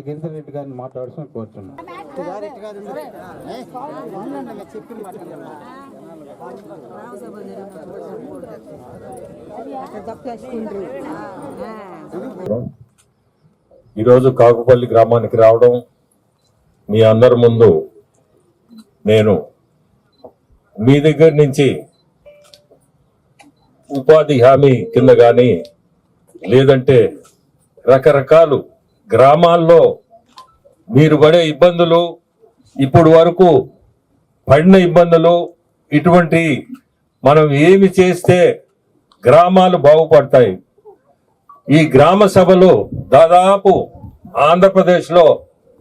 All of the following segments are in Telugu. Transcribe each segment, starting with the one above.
గిరిధర్ రెడ్డి గారిని మాట్లాడుతూ కోరుతున్నాం ఈరోజు కాకుపల్లి గ్రామానికి రావడం మీ అందరి ముందు నేను మీ దగ్గర నుంచి ఉపాధి హామీ కింద కానీ లేదంటే రకరకాలు గ్రామాల్లో మీరు పడే ఇబ్బందులు ఇప్పుడు వరకు పడిన ఇబ్బందులు ఇటువంటి మనం ఏమి చేస్తే గ్రామాలు బాగుపడతాయి. ఈ గ్రామ సభలు దాదాపు ఆంధ్రప్రదేశ్లో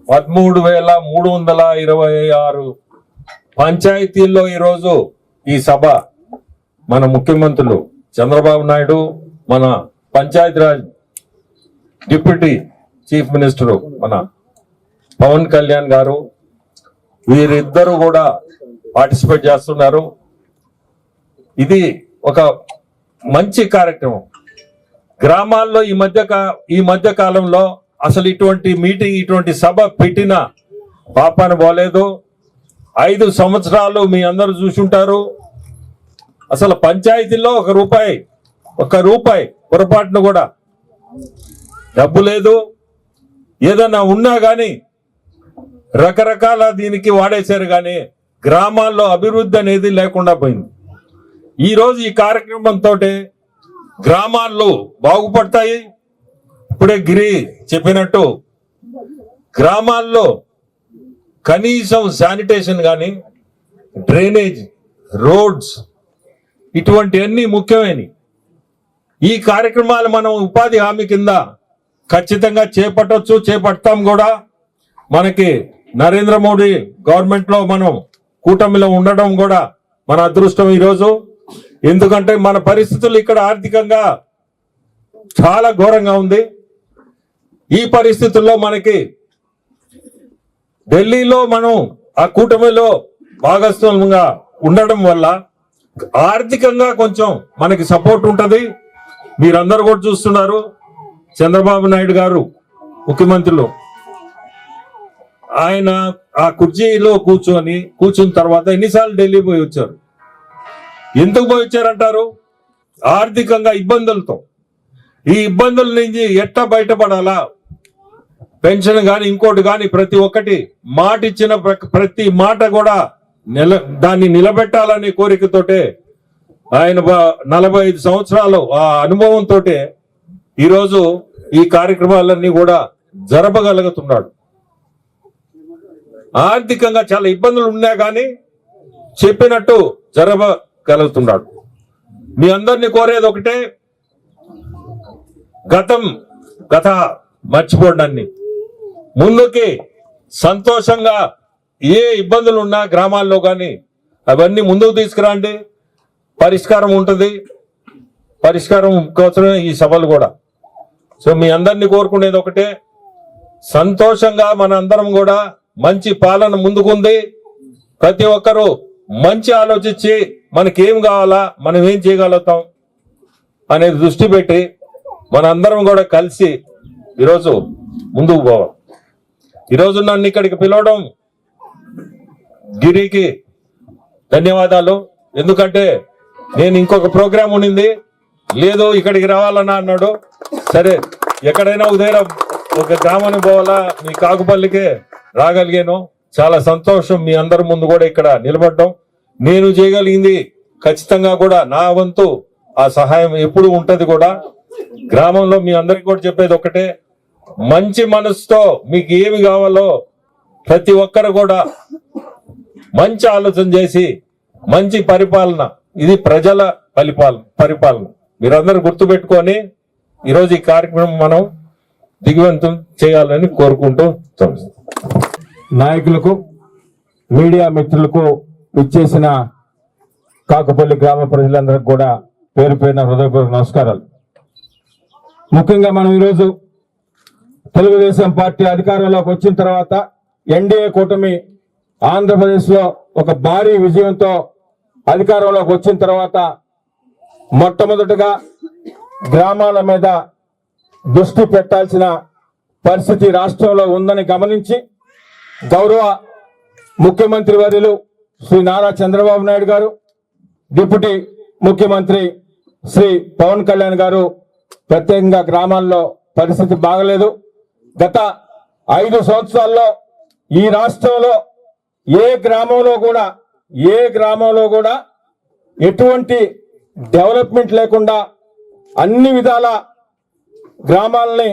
పదమూడు వేల మూడు వందల ఇరవై ఆరు పంచాయతీల్లో ఈరోజు ఈ సభ మన ముఖ్యమంత్రులు చంద్రబాబు నాయుడు మన పంచాయతీరాజ్ డిప్యూటీ చీఫ్ మినిస్టర్ మన పవన్ కళ్యాణ్ గారు వీరిద్దరూ కూడా పార్టిసిపేట్ చేస్తున్నారు. ఇది ఒక మంచి కార్యక్రమం. గ్రామాల్లో ఈ మధ్య కా- ఈ మధ్య కాలంలో అసలు ఇటువంటి మీటింగ్ ఇటువంటి సభ పెట్టిన పాపాన పోలేదు. ఐదు సంవత్సరాలు మీ అందరూ చూసుంటారు. అసలు పంచాయతీల్లో ఒక రూపాయి ఒక రూపాయి పొరపాటును కూడా డబ్బు లేదు. ఏదన్నా ఉన్నా కానీ రకరకాల దీనికి వాడేశారు కానీ గ్రామాల్లో అభివృద్ధి అనేది లేకుండా పోయింది. ఈరోజు ఈ కార్యక్రమంతో గ్రామాల్లో బాగుపడతాయి. ఇప్పుడే గిరి చెప్పినట్టు గ్రామాల్లో కనీసం శానిటేషన్ కానీ డ్రైనేజ్ రోడ్స్ ఇటువంటివన్నీ ముఖ్యమైనవి. ఈ కార్యక్రమాలు మనం ఉపాధి హామీ కింద ఖచ్చితంగా చేపట్టవచ్చు చేపడతాం కూడా. మనకి నరేంద్ర మోడీ గవర్నమెంట్లో మనం కూటమిలో ఉండడం కూడా మన అదృష్టం ఈరోజు. ఎందుకంటే మన పరిస్థితులు ఇక్కడ ఆర్థికంగా చాలా ఘోరంగా ఉంది. ఈ పరిస్థితుల్లో మనకి ఢిల్లీలో మనం ఆ కూటమిలో భాగస్వామ్యంగా ఉండడం వల్ల ఆర్థికంగా కొంచెం మనకి సపోర్ట్ ఉంటుంది. మీరందరూ కూడా చూస్తున్నారు. చంద్రబాబు నాయుడు గారు ముఖ్యమంత్రులు. ఆయన ఆ కుర్చీలో కూర్చొని కూర్చున్న తర్వాత ఎన్నిసార్లు ఢిల్లీ పోయి వచ్చారు? ఎందుకు పోయి వచ్చారంటారు? ఆర్థికంగా ఇబ్బందులతో. ఈ ఇబ్బందుల నుంచి ఎట్ట బయటపడాలా? పెన్షన్ కానీ ఇంకోటి కానీ ప్రతి ఒక్కటి మాట ఇచ్చిన ప్ర- ప్రతి మాట కూడా నిల దాన్ని నిలబెట్టాలనే కోరికతోటే ఆయన నలభై ఐదు సంవత్సరాలు ఆ అనుభవంతో ఈరోజు ఈ కార్యక్రమాలన్నీ కూడా జరపగలుగుతున్నాడు. ఆర్థికంగా చాలా ఇబ్బందులు ఉన్నా కానీ చెప్పినట్టు జరపగలుగుతున్నాడు. మీ అందరినీ కోరేది ఒకటే గతం గత మర్చిపోండి ముందుకి సంతోషంగా ఏ ఇబ్బందులు ఉన్నా గ్రామాల్లో కానీ అవన్నీ ముందుకు తీసుకురండి. పరిష్కారం ఉంటుంది. పరిష్కారం కోసమే ఈ సభలు కూడా. సో మీ అందరినీ కోరుకునేది ఒకటే. సంతోషంగా మన అందరం కూడా మంచి పాలన ముందుకుంది. ప్రతి ఒక్కరూ మంచి ఆలోచించి మనకేం కావాలా మనం ఏం చేయగలుగుతాం అనేది దృష్టి పెట్టి మన అందరం కూడా కలిసి ఈరోజు ముందుకు పోవాలి. ఈరోజు నన్ను ఇక్కడికి పిలవడం గిరికి ధన్యవాదాలు. ఎందుకంటే నేను ఇంకొక ప్రోగ్రాం ఉండింది లేదు ఇక్కడికి రావాలన్నా అన్నాడు. సరే ఎక్కడైనా ఉదయం ఒక గ్రామానికి పోవాలా? మీ కాకుపల్లికే రాగలిగాను. చాలా సంతోషం మీ అందరి ముందు కూడా ఇక్కడ నిలబడ్డం. నేను చేయగలిగింది ఖచ్చితంగా కూడా నా వంతు ఆ సహాయం ఎప్పుడు ఉంటది కూడా. గ్రామంలో మీ అందరికి కూడా చెప్పేది ఒకటే మంచి మనసుతో మీకు ఏమి కావాలో ప్రతి ఒక్కరు కూడా మంచి ఆలోచన చేసి మంచి పరిపాలన. ఇది ప్రజల పరిపాలన పరిపాలన. మీరందరూ గుర్తుపెట్టుకొని ఈరోజు ఈ కార్యక్రమం మనం దిగువంతం చేయాలని కోరుకుంటూ నాయకులకు మీడియా మిత్రులకు ఇచ్చేసిన కాకపల్లి గ్రామ ప్రజలందరికీ కూడా పేరు పేరున హృదయపూర్వక నమస్కారాలు. ముఖ్యంగా మనం ఈరోజు తెలుగుదేశం పార్టీ అధికారంలోకి వచ్చిన తర్వాత ఎన్డీఏ కూటమి ఆంధ్రప్రదేశ్లో ఒక భారీ విజయంతో అధికారంలోకి వచ్చిన తర్వాత మొట్టమొదటగా గ్రామాల మీద దృష్టి పెట్టాల్సిన పరిస్థితి రాష్ట్రంలో ఉందని గమనించి గౌరవ ముఖ్యమంత్రి వర్యులు శ్రీ నారా చంద్రబాబు నాయుడు గారు డిప్యూటీ ముఖ్యమంత్రి శ్రీ పవన్ కళ్యాణ్ గారు ప్రత్యేకంగా గ్రామాల్లో పరిస్థితి బాగలేదు. గత ఐదు సంవత్సరాల్లో ఈ రాష్ట్రంలో ఏ గ్రామంలో కూడా ఏ గ్రామంలో కూడా ఎటువంటి డెవలప్మెంట్ లేకుండా అన్ని విధాల గ్రామాలని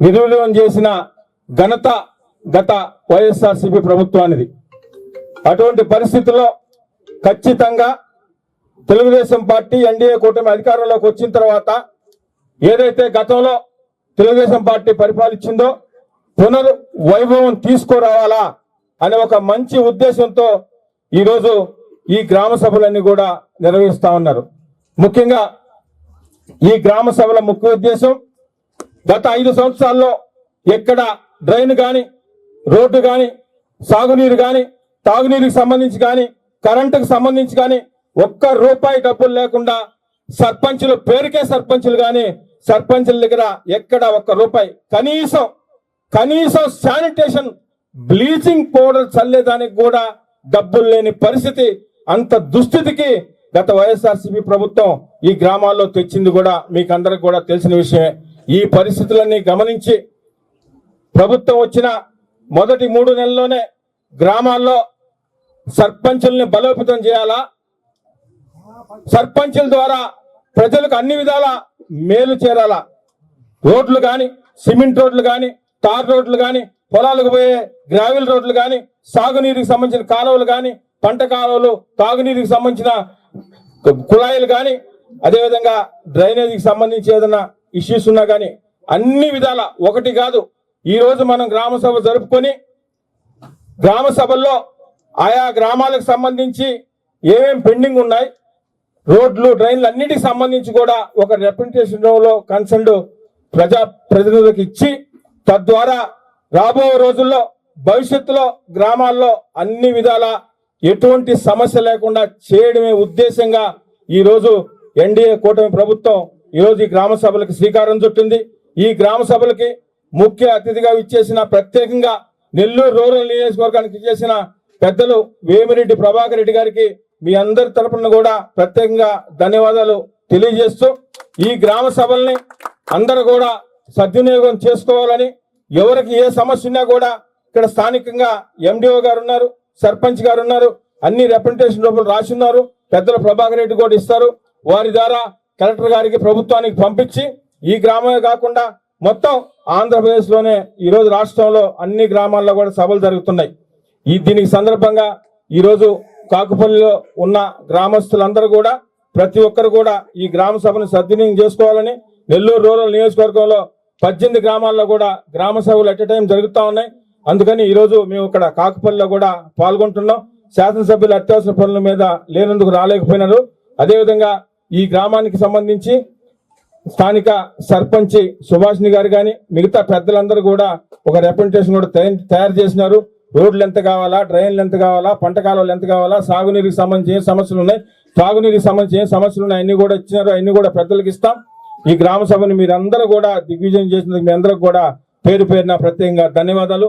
నిర్వీర్యం చేసిన ఘనత గత వైఎస్ఆర్సీపీ ప్రభుత్వానిది. అటువంటి పరిస్థితుల్లో ఖచ్చితంగా తెలుగుదేశం పార్టీ ఎన్డీఏ కూటమి అధికారంలోకి వచ్చిన తర్వాత ఏదైతే గతంలో తెలుగుదేశం పార్టీ పరిపాలించిందో పునర్ వైభవం తీసుకురావాలా అనే ఒక మంచి ఉద్దేశంతో ఈరోజు ఈ గ్రామ సభలన్నీ కూడా నిర్వహిస్తా ఉన్నారు. ముఖ్యంగా ఈ గ్రామ సభల ముఖ్య ఉద్దేశం గత ఐదు సంవత్సరాల్లో ఎక్కడ డ్రైన్ కానీ రోడ్డు కానీ సాగునీరు కానీ తాగునీరుకి సంబంధించి కానీ కరెంటుకు సంబంధించి కానీ ఒక్క రూపాయి డబ్బులు లేకుండా సర్పంచులు పేరుకే సర్పంచులు కానీ సర్పంచుల దగ్గర ఎక్కడ ఒక్క రూపాయి కనీసం కనీసం శానిటేషన్ బ్లీచింగ్ పౌడర్ చల్లేదానికి కూడా డబ్బులు లేని పరిస్థితి అంత దుస్థితికి గత వైఎస్ఆర్సీపీ ప్రభుత్వం ఈ గ్రామాల్లో తెచ్చింది కూడా మీకు అందరికి కూడా తెలిసిన విషయమే. ఈ పరిస్థితులన్నీ గమనించి ప్రభుత్వం వచ్చిన మొదటి మూడు నెలల్లోనే గ్రామాల్లో సర్పంచుల్ని బలోపేతం చేయాలా? సర్పంచుల ద్వారా ప్రజలకు అన్ని విధాల మేలు చేరాలా? రోడ్లు కానీ సిమెంట్ రోడ్లు కానీ తార్ రోడ్లు కానీ పొలాలకు పోయే గ్రావెల్ రోడ్లు కానీ సాగునీరుకి సంబంధించిన కాలువలు కానీ పంట కాలువలు తాగునీరుకి సంబంధించిన కుళాయిలు కానీ అదేవిధంగా డ్రైనేజీకి సంబంధించి ఏదైనా ఇష్యూస్ ఉన్నా కానీ అన్ని విధాల ఒకటి కాదు. ఈరోజు మనం గ్రామ సభ జరుపుకొని గ్రామ సభల్లో ఆయా గ్రామాలకు సంబంధించి ఏమేం పెండింగ్ ఉన్నాయి రోడ్లు డ్రైన్లు అన్నిటికి సంబంధించి కూడా ఒక రిప్రజెంటేషన్లో కన్సర్న్ ప్రజా ప్రతినిధులకు ఇచ్చి తద్వారా రాబో రోజుల్లో భవిష్యత్తులో గ్రామాల్లో అన్ని విధాల ఎటువంటి సమస్య లేకుండా చేయడమే ఉద్దేశంగా ఈరోజు ఎన్డీఏ కూటమి ప్రభుత్వం ఈ రోజు ఈ గ్రామ సభలకు శ్రీకారం చుట్టింది. ఈ గ్రామ సభలకి ముఖ్య అతిథిగా ఇచ్చేసిన ప్రత్యేకంగా నెల్లూరు రూరల్ నియోజకవర్గానికి ఇచ్చేసిన పెద్దలు వేమిరెడ్డి ప్రభాకర్ రెడ్డి గారికి మీ అందరి తరపున కూడా ప్రత్యేకంగా ధన్యవాదాలు తెలియజేస్తూ ఈ గ్రామ సభల్ని అందరూ కూడా సద్వినియోగం చేసుకోవాలని ఎవరికి ఏ సమస్య ఉన్నా కూడా ఇక్కడ స్థానికంగా ఎండిఓ గారు ఉన్నారు సర్పంచ్ గారు ఉన్నారు అన్ని రిప్రజెంటేషన్ రూపంలో రాసి ఉన్నారు. పెద్దల ప్రభాకర్ రెడ్డి కూడా ఇస్తారు. వారి ద్వారా కలెక్టర్ గారికి ప్రభుత్వానికి పంపించి ఈ గ్రామమే కాకుండా మొత్తం ఆంధ్రప్రదేశ్లోనే ఈరోజు ఈ రోజు రాష్ట్రంలో అన్ని గ్రామాల్లో కూడా సభలు జరుగుతున్నాయి. ఈ దీనికి సందర్భంగా ఈరోజు కాకుపల్లిలో ఉన్న గ్రామస్తులందరూ కూడా ప్రతి ఒక్కరు కూడా ఈ గ్రామ సభను సద్వినియోగం చేసుకోవాలని నెల్లూరు రూరల్ నియోజకవర్గంలో పద్దెనిమిది గ్రామాల్లో కూడా గ్రామ సభలు ఎట్ టైం జరుగుతూ ఉన్నాయి. అందుకని ఈరోజు మేము ఇక్కడ కాకుపల్లిలో కూడా పాల్గొంటున్నాం. శాసనసభ్యులు అత్యవసర పనుల మీద లేనందుకు రాలేకపోయినారు. అదేవిధంగా ఈ గ్రామానికి సంబంధించి స్థానిక సర్పంచ్ సుభాష్ని గారు కానీ మిగతా పెద్దలందరూ కూడా ఒక రిప్రజెంటేషన్ కూడా తయారు- తయారు చేసినారు. రోడ్లు ఎంత కావాలా డ్రైన్లు ఎంత కావాలా పంట కాలువలు ఎంత కావాలా సాగునీరుకి సంబంధించి ఏం సమస్యలు ఉన్నాయి తాగునీరుకి సంబంధించి ఏం సమస్యలు ఉన్నాయి అన్ని కూడా ఇచ్చినారు. అన్ని కూడా పెద్దలకు ఇస్తాం. ఈ గ్రామ సభని మీరందరూ కూడా దిగ్విజయం చేసినందుకు మీ అందరూ కూడా పేరు పేరున ప్రత్యేకంగా ధన్యవాదాలు.